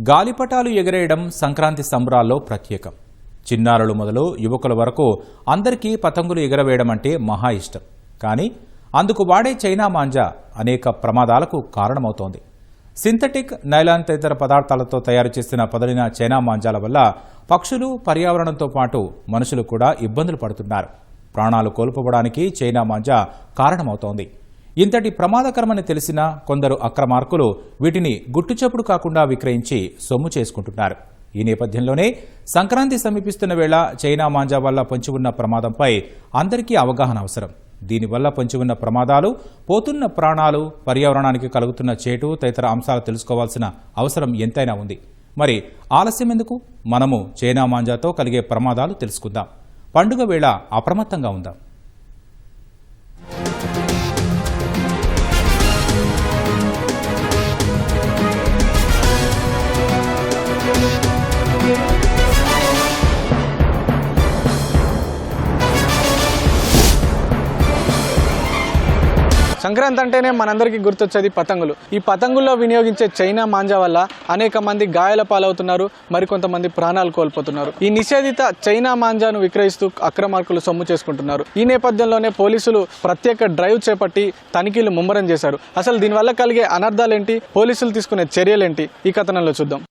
గాలిపటాలు ఎగరేయడం సంక్రాంతి సంబరాల్లో ప్రత్యేకం. చిన్నారులు మొదలు యువకుల వరకు అందరికీ పతంగులు ఎగరవేయడం అంటే మహా ఇష్టం. కానీ అందుకు వాడే చైనా మాంజా అనేక ప్రమాదాలకు కారణమవుతోంది. సింథటిక్ నైలాన్ తదితర పదార్థాలతో తయారు చేసిన పదలిన చైనా మాంజాల వల్ల పక్షులు పర్యావరణంతో పాటు మనుషులు కూడా ఇబ్బందులు పడుతున్నారు. ప్రాణాలు కోల్పోవడానికి చైనా మాంజా కారణమవుతోంది. ఇంతటి ప్రమాదకరమని తెలిసిన కొందరు అక్రమార్కులు వీటిని గుట్టుచప్పుడు కాకుండా విక్రయించి సొమ్ము చేసుకుంటున్నారు. ఈ నేపథ్యంలోనే సంక్రాంతి సమీపిస్తున్న వేళ చైనా మాంజా వల్ల పొంచి ఉన్న ప్రమాదంపై అందరికీ అవగాహన అవసరం. దీనివల్ల పొంచి ఉన్న ప్రమాదాలు పోతున్న ప్రాణాలు పర్యావరణానికి కలుగుతున్న చేటు తదితర అంశాలు తెలుసుకోవాల్సిన అవసరం ఎంతైనా ఉంది. మరి ఆలస్యం ఎందుకు? మనము చైనా మాంజాతో కలిగే ప్రమాదాలు తెలుసుకుందాం. పండుగ వేళ అప్రమత్తంగా ఉందాం. సంక్రాంతి అంటేనే మనందరికీ గుర్తొచ్చేది పతంగులు. ఈ పతంగుల్లో వినియోగించే చైనా మాంజా వల్ల అనేక మంది గాయాల పాలవుతున్నారు మరికొంతమంది ప్రాణాలు కోల్పోతున్నారు. ఈ నిషేధిత చైనా మాంజాను విక్రయిస్తూ అక్రమార్కులు సొమ్ము చేసుకుంటున్నారు. ఈ నేపథ్యంలోనే పోలీసులు ప్రత్యేక డ్రైవ్ చేపట్టి తనిఖీలు ముమ్మరం చేశారు. అసలు దీనివల్ల కలిగే అనర్థాలేంటి? పోలీసులు తీసుకునే చర్యలేంటి? ఈ కథనంలో చూద్దాం.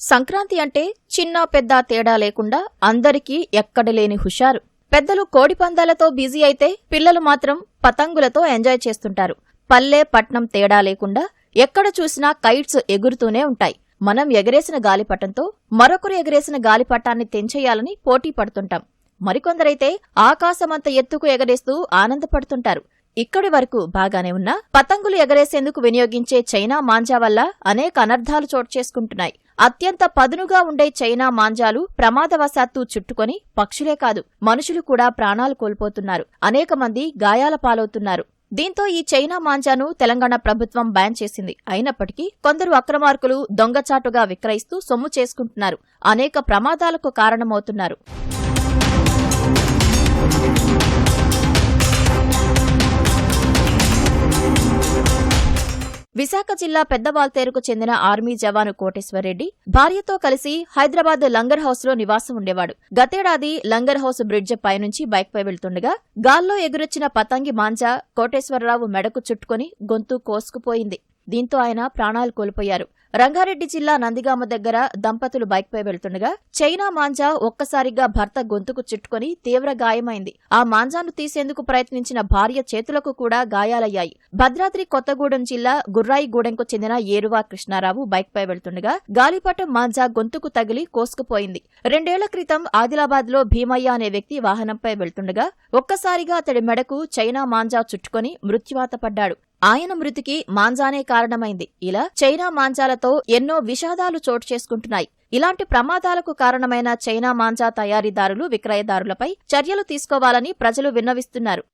సంక్రాంతి అంటే చిన్న పెద్ద తేడా లేకుండా అందరికీ ఎక్కడలేని హుషారు. పెద్దలు కోడి పందాలతో బిజీ అయితే పిల్లలు మాత్రం పతంగులతో ఎంజాయ్ చేస్తుంటారు. పల్లె పట్నం తేడా లేకుండా ఎక్కడ చూసినా కైట్స్ ఎగురుతూనే ఉంటాయి. మనం ఎగరేసిన గాలిపటంతో మరొకరు ఎగరేసిన గాలిపటాన్ని తెంచేయాలని పోటీ పడుతుంటాం. మరికొందరైతే ఆకాశమంత ఎత్తుకు ఎగరేస్తూ ఆనందపడుతుంటారు. ఇక్కడి వరకు బాగానే ఉన్నా పతంగులు ఎగరేసేందుకు వినియోగించే చైనా మాంజా వల్ల అనేక అనర్థాలు చోటు చేసుకుంటున్నాయి. అత్యంత పదునుగా ఉండే చైనా మాంజాలు ప్రమాదవశాత్తు చుట్టుకొని పక్షులే కాదు మనుషులు కూడా ప్రాణాలు కోల్పోతున్నారు. అనేక మంది గాయాల పాలవుతున్నారు. దీంతో ఈ చైనా మాంజాను తెలంగాణ ప్రభుత్వం బ్యాన్ చేసింది. అయినప్పటికీ కొందరు అక్రమార్కులు దొంగచాటుగా విక్రయిస్తూ సొమ్ము చేసుకుంటున్నారు. అనేక ప్రమాదాలకు కారణమవుతున్నారు. విశాఖ జిల్లా పెద్దవాల్తేరుకు చెందిన ఆర్మీ జవాను కోటేశ్వరరెడ్డి భార్యతో కలిసి హైదరాబాద్ లంగర్ హౌస్లో నివాసం ఉండేవాడు. గతేడాది లంగర్ హౌస్ బ్రిడ్జ్ పైనుంచి బైక్పై వెళ్తుండగా గాల్లో ఎగురొచ్చిన పతంగి మాంజా కోటేశ్వరరావు మెడకు చుట్టుకుని గొంతు కోసుకుపోయింది. దీంతో ఆయన ప్రాణాలు కోల్పోయారు. రంగారెడ్డి జిల్లా నందిగామ దగ్గర దంపతులు బైక్పై వెళ్తుండగా చైనా మాంజా ఒక్కసారిగా భర్త గొంతుకు చుట్టుకుని తీవ్ర గాయమైంది. ఆ మాంజాను తీసేందుకు ప్రయత్నించిన భార్య చేతులకు కూడా గాయాలయ్యాయి. భద్రాద్రి కొత్తగూడెం జిల్లా గుర్రాయిగూడెంకు చెందిన ఏరువా కృష్ణారావు బైక్పై వెళ్తుండగా గాలిపటం మాంజా గొంతుకు తగిలి కోసుకుపోయింది. రెండేళ్ళ క్రితం ఆదిలాబాద్లో భీమయ్య అనే వ్యక్తి వాహనంపై వెళ్తుండగా ఒక్కసారిగా అతడి మెడకు చైనా మాంజా చుట్టుకుని మృత్యువాత పడ్డాడు. ఆయన మృతికి మాంజానే కారణమైంది. ఇలా చైనా మాంజాలతో ఎన్నో విషాదాలు చోటు చేసుకుంటున్నాయి. ఇలాంటి ప్రమాదాలకు కారణమైన చైనా మాంజా తయారీదారులు విక్రయదారులపై చర్యలు తీసుకోవాలని ప్రజలు విన్నవిస్తున్నారు.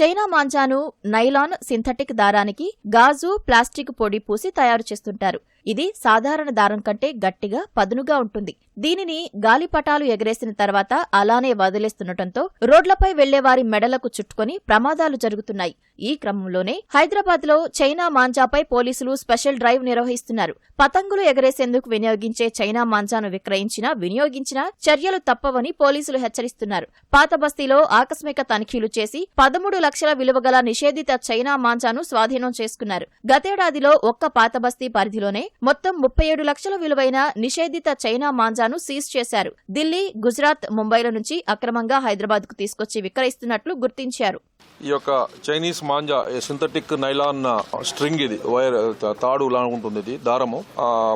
చైనా మాంజాను నైలాన్ సింథటిక్ దారానికి గాజు ప్లాస్టిక్ పొడి పూసి తయారు చేస్తుంటారు. ఇది సాధారణ దారం కంటే గట్టిగా పదునుగా ఉంటుంది. దీనిని గాలిపటాలు ఎగరేసిన తర్వాత అలానే వదిలేస్తుండటంతో రోడ్లపై వెళ్ళేవారి మెడలకు చుట్టుకొని ప్రమాదాలు జరుగుతున్నాయి. ఈ క్రమంలోనే హైదరాబాద్లో చైనా మాంజాపై పోలీసులు స్పెషల్ డ్రైవ్ నిర్వహిస్తున్నారు. పతంగులు ఎగరేసేందుకు వినియోగించే చైనా మాంజాను విక్రయించినా వినియోగించినా చర్యలు తప్పవని పోలీసులు హెచ్చరిస్తున్నారు. పాత బస్తీలో ఆకస్మిక తనిఖీలు చేసి పదమూడు లక్షల విలువగల నిషేధిత చైనా మాంజాను స్వాధీనం చేసుకున్నారు. గతేడాదిలో ఒక్క పాత బస్తీ పరిధిలోనే మొత్తం ముప్పై ఏడు లక్షల విలువైన నిషేధిత చైనా మాంజాను సీజ్ చేశారు. ఢిల్లీ గుజరాత్ ముంబైల నుంచి అక్రమంగా హైదరాబాద్కు తీసుకొచ్చి విక్రయిస్తున్నట్లు గుర్తించారు. ఈ యొక్క Chinese manja synthetic nylon string ఇది వైర్ తాడు లాగుంటుంది ఉంటుంది ఇది దారము.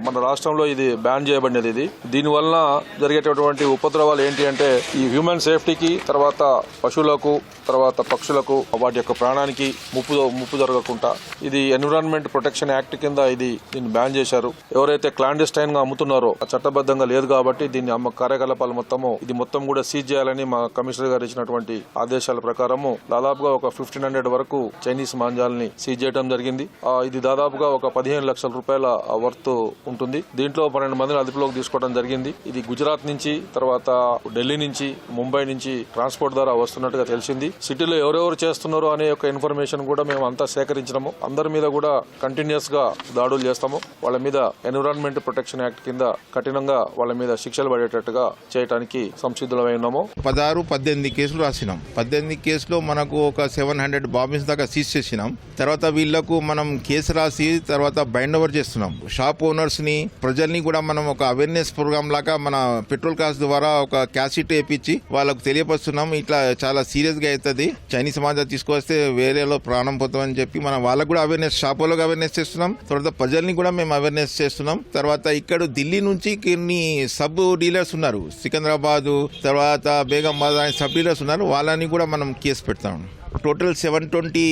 మన రాష్ట్రంలో ఇది బ్యాన్ చేయబడినది ఇది. దీని వలన జరిగేటటువంటి ఉపద్రవాలు ఏంటి అంటే ఈ హ్యూమన్ సేఫ్టీకి తర్వాత పశువులకు తర్వాత పక్షులకు వాటి యొక్క ప్రాణానికి ముప్పు ముప్పు జరగకుండా. ఇది ఎన్విరాన్మెంట్ ప్రొటెక్షన్ యాక్ట్ కింద ఇది దీన్ని బ్యాన్ చేశారు. ఎవరైతే క్లాండెస్టైన్గా అమ్ముతున్నారో చట్టబద్ధంగా లేదు కాబట్టి దీన్ని అమ్మ కార్యకలాపాలు మొత్తము ఇది మొత్తం కూడా సీజ్ చేయాలని మా కమిషనర్ గారు ఇచ్చినటువంటి ఆదేశాల ప్రకారము దాదాపుగా ఒక ఫిఫ్టీన్ హండ్రెడ్ వరకు చైనీస్ మాంజాల్ని సీజ్ చేయడం జరిగింది. ఇది దాదాపుగా ఒక పదిహేను లక్షల రూపాయల వర్త్ ఉంటుంది. దీంట్లో పన్నెండు మందిని అదుపులోకి తీసుకోవడం జరిగింది. ఇది గుజరాత్ నుంచి తర్వాత ఢిల్లీ నుంచి ముంబై నుంచి ట్రాన్స్పోర్ట్ ద్వారా వస్తున్నట్టుగా తెలిసింది. సిటీలో ఎవరెవరు చేస్తున్నారో అనే ఒక ఇన్ఫర్మేషన్ కూడా మేము అంతా సేకరించినాము. అందరి మీద కూడా కంటిన్యూస్గా దాడులు చేస్తాము. వాళ్ళ వాళ్ళ మీద ఎన్విరాన్మెంట్ ప్రొటెక్షన్ యాక్ట్ కింద కఠినంగా వాళ్ళ మీద శిక్షలు పడేటట్టుగా చేయడానికి సంసిద్ధులమై ఉన్నాము. పదహారు పద్దెనిమిది కేసులు రాసినాం. పద్దెనిమిది కేసులో మనకు ఒక సెవెన్ హండ్రెడ్ బాబిన్స్ దాకా సీజ్ చేసినాం. తర్వాత వీళ్ళకు మనం కేసు రాసి తర్వాత బైండ్ ఓవర్ చేస్తున్నాం. షాప్ ఓనర్స్ని ప్రజల్ని కూడా మనం ఒక అవేర్నెస్ ప్రోగ్రామ్ లాగా మన పెట్రోల్ కాస్ట్ ద్వారా ఒక క్యాసెట్ వేపించి వాళ్ళకు తెలియపరుస్తున్నాం. ఇట్లా చాలా సీరియస్గా అవుతుంది చైనీస్ సమాజం తీసుకొస్తే వేరేలో ప్రాణం పోతామని చెప్పి మనం వాళ్ళకు కూడా అవేర్నెస్ షాప్ వాళ్ళకి అవేర్నెస్ చేస్తున్నాం. తర్వాత ప్రజల్ని కూడా మేము అవేర్నెస్ చేస్తున్నాం. తర్వాత ఇక్కడ ఢిల్లీ నుంచి కొన్ని సబ్ డీలర్స్ ఉన్నారు. సికింద్రాబాద్ తర్వాత బేగంబాద్ అనే సబ్ డీలర్స్ ఉన్నారు. వాళ్ళని కూడా మనం కేసు పెడతాం. టోటల్ సెవెన్ ట్వంటీ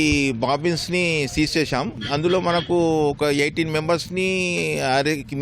బాబిన్స్ని సీజ్ చేశాం. అందులో మనకు ఒక ఎయిటీన్ మెంబర్స్ని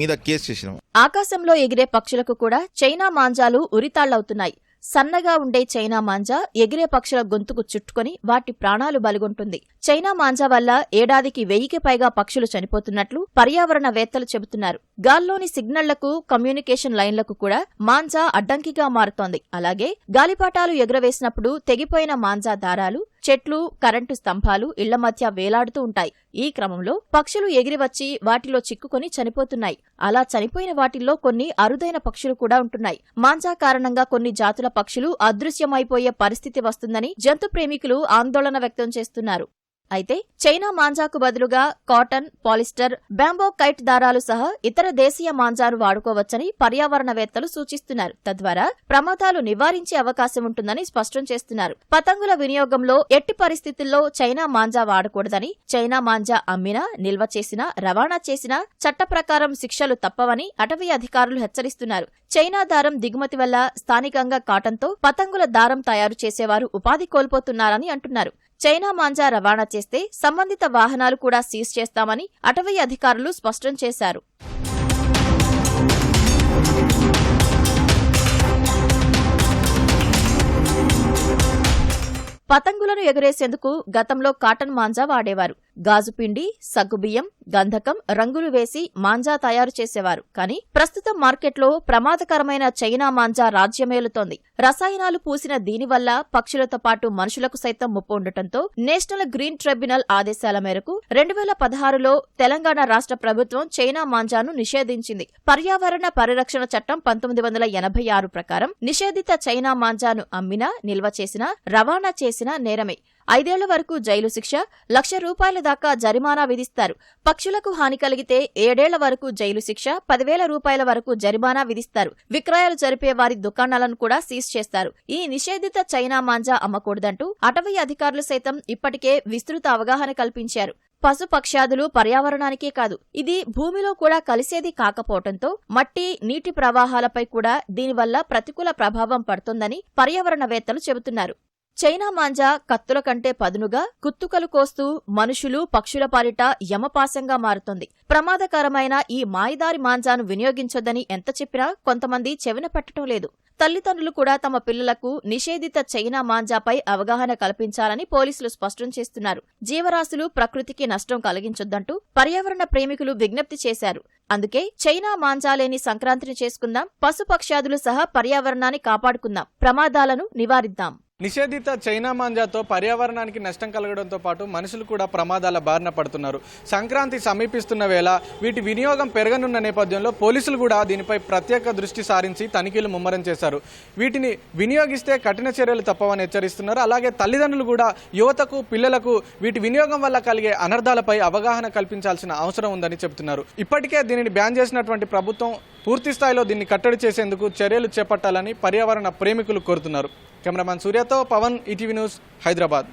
మీద కేసు చేసినాం. ఆకాశంలో ఎగిరే పక్షులకు కూడా చైనా మాంజాలు ఉరితాళ్ళవుతున్నాయి సన్నగా ఉండే చైనా మాంజా ఎగిరే పక్షుల గొంతుకు చుట్టుకొని వాటి ప్రాణాలు బలిగొంటుంది. చైనా మాంజా వల్ల ఏడాదికి వెయ్యికి పైగా పక్షులు చనిపోతున్నట్లు పర్యావరణవేత్తలు చెబుతున్నారు. గాల్లోని సిగ్నళ్ళకు కమ్యూనికేషన్ లైన్లకు కూడా మాంజా అడ్డంకిగా మారుతోంది. అలాగే గాలిపాటాలు ఎగురవేసినప్పుడు తెగిపోయిన మాంజా దారాలు చెట్లు కరెంటు స్తంభాలు ఇళ్ళ మధ్య వేలాడుతూ ఉంటాయి. ఈ క్రమంలో పక్షులు ఎగిరి వచ్చి వాటిలో చిక్కుకొని చనిపోతున్నాయి. అలా చనిపోయిన వాటిల్లో కొన్ని అరుదైన పక్షులు కూడా ఉంటున్నాయి. మాంజా కారణంగా కొన్ని జాతుల పక్షులు అదృశ్యమైపోయే పరిస్థితి వస్తుందని జంతు ప్రేమికులు ఆందోళన వ్యక్తం చేస్తున్నారు. అయితే చైనా మాంజాకు బదులుగా కాటన్ పాలిస్టర్ బ్యాంబో కైట్ దారాలు సహా ఇతర దేశీయ మాంజాను వాడుకోవచ్చని పర్యావరణవేత్తలు సూచిస్తున్నారు. తద్వారా ప్రమాదాలు నివారించే అవకాశం ఉంటుందని స్పష్టం చేస్తున్నారు. పతంగుల వినియోగంలో ఎట్టి పరిస్థితుల్లో చైనా మాంజా వాడకూడదని చైనా మాంజా అమ్మినా నిల్వ చేసినా రవాణా చేసినా చట్ట ప్రకారం శిక్షలు తప్పవని అటవీ అధికారులు హెచ్చరిస్తున్నారు. చైనా దారం దిగుమతి వల్ల స్థానికంగా కాటన్తో పతంగుల దారం తయారు చేసేవారు ఉపాధి కోల్పోతున్నారని అంటున్నారు. చైనా మాంజా రవాణా చేస్తే సంబంధిత వాహనాలు కూడా సీజ్ చేస్తామని అటవీ అధికారులు స్పష్టం చేశారు. పతంగులను ఎగురేసేందుకు గతంలో కాటన్ మాంజా వాడేవారు. గాజుపిండి సగ్గుబియ్యం గంధకం రంగులు వేసి మాంజా తయారు చేసేవారు. కానీ ప్రస్తుతం మార్కెట్లో ప్రమాదకరమైన చైనా మాంజా రాజ్యమేలుతోంది. రసాయనాలు పూసిన దీనివల్ల పక్షులతో పాటు మనుషులకు సైతం ముప్పు ఉండటంతో నేషనల్ గ్రీన్ ట్రిబ్యునల్ ఆదేశాల మేరకు రెండు వేల పదహారులో తెలంగాణ రాష్ట్ర ప్రభుత్వం చైనా మాంజాను నిషేధించింది. పర్యావరణ పరిరక్షణ చట్టం పంతొమ్మిది వందల ఎనభై ఆరు ప్రకారం నిషేధిత చైనా మాంజాను అమ్మినా నిల్వ చేసినా రవాణా చేసినా నేరమే. ఐదేళ్ళ వరకు జైలు శిక్ష లక్ష రూపాయల దాకా జరిమానా విధిస్తారు. పక్షులకు హాని కలిగితే ఏడేళ్ళ వరకు జైలు శిక్ష పదివేల రూపాయల వరకు జరిమానా విధిస్తారు. విక్రయాలు జరిపే వారి దుకాణాలను కూడా సీజ్ చేస్తారు. ఈ నిషేధిత చైనా మాంజా అమ్మకూడదంటూ అటవీ అధికారులు సైతం ఇప్పటికే విస్తృత అవగాహన కల్పించారు. పశుపక్ష్యాదులు పర్యావరణానికే కాదు ఇది భూమిలో కూడా కలిసేది కాకపోవటంతో మట్టి నీటి ప్రవాహాలపై కూడా దీనివల్ల ప్రతికూల ప్రభావం పడుతుందని పర్యావరణవేత్తలు చెబుతున్నారు. చైనా మాంజా కత్తుల కంటే పదునుగా కుత్తుకలు కోస్తూ మనుషులు పక్షుల పాలిట యమపాశంగా మారుతోంది. ప్రమాదకరమైన ఈ మాయదారి మాంజాను వినియోగించొద్దని ఎంత చెప్పినా కొంతమంది చెవిన పెట్టడం లేదు. తల్లిదండ్రులు కూడా తమ పిల్లలకు నిషేధిత చైనా మాంజాపై అవగాహన కల్పించాలని పోలీసులు స్పష్టం చేస్తున్నారు. జీవరాశులు ప్రకృతికి నష్టం కలిగించొద్దంటూ పర్యావరణ ప్రేమికులు విజ్ఞప్తి చేశారు. అందుకే చైనా మాంజా లేని సంక్రాంతిని చేసుకుందాం పశుపక్ష్యాదులు సహా పర్యావరణాన్ని కాపాడుకుందాం. ప్రమాదాలను నివారిద్దాం. నిషేధిత చైనా మాంజాతో పర్యావరణానికి నష్టం కలగడంతో పాటు మనుషులు కూడా ప్రమాదాల బారిన పడుతున్నారు. సంక్రాంతి సమీపిస్తున్న వేళ వీటి వినియోగం పెరగనున్న నేపథ్యంలో పోలీసులు కూడా దీనిపై ప్రత్యేక దృష్టి సారించి తనిఖీలు ముమ్మరం చేశారు. వీటిని వినియోగిస్తే కఠిన చర్యలు తప్పవని హెచ్చరిస్తున్నారు. అలాగే తల్లిదండ్రులు కూడా యువతకు పిల్లలకు వీటి వినియోగం వల్ల కలిగే అనర్థాలపై అవగాహన కల్పించాల్సిన అవసరం ఉందని చెబుతున్నారు. ఇప్పటికే దీనిని బ్యాన్ చేసినటువంటి ప్రభుత్వం పూర్తి స్థాయిలో దీన్ని కట్టడి చేసేందుకు చర్యలు చేపట్టాలని పర్యావరణ ప్రేమికులు కోరుతున్నారు. Cameraman సూర్యతో Pawan ETV news Hyderabad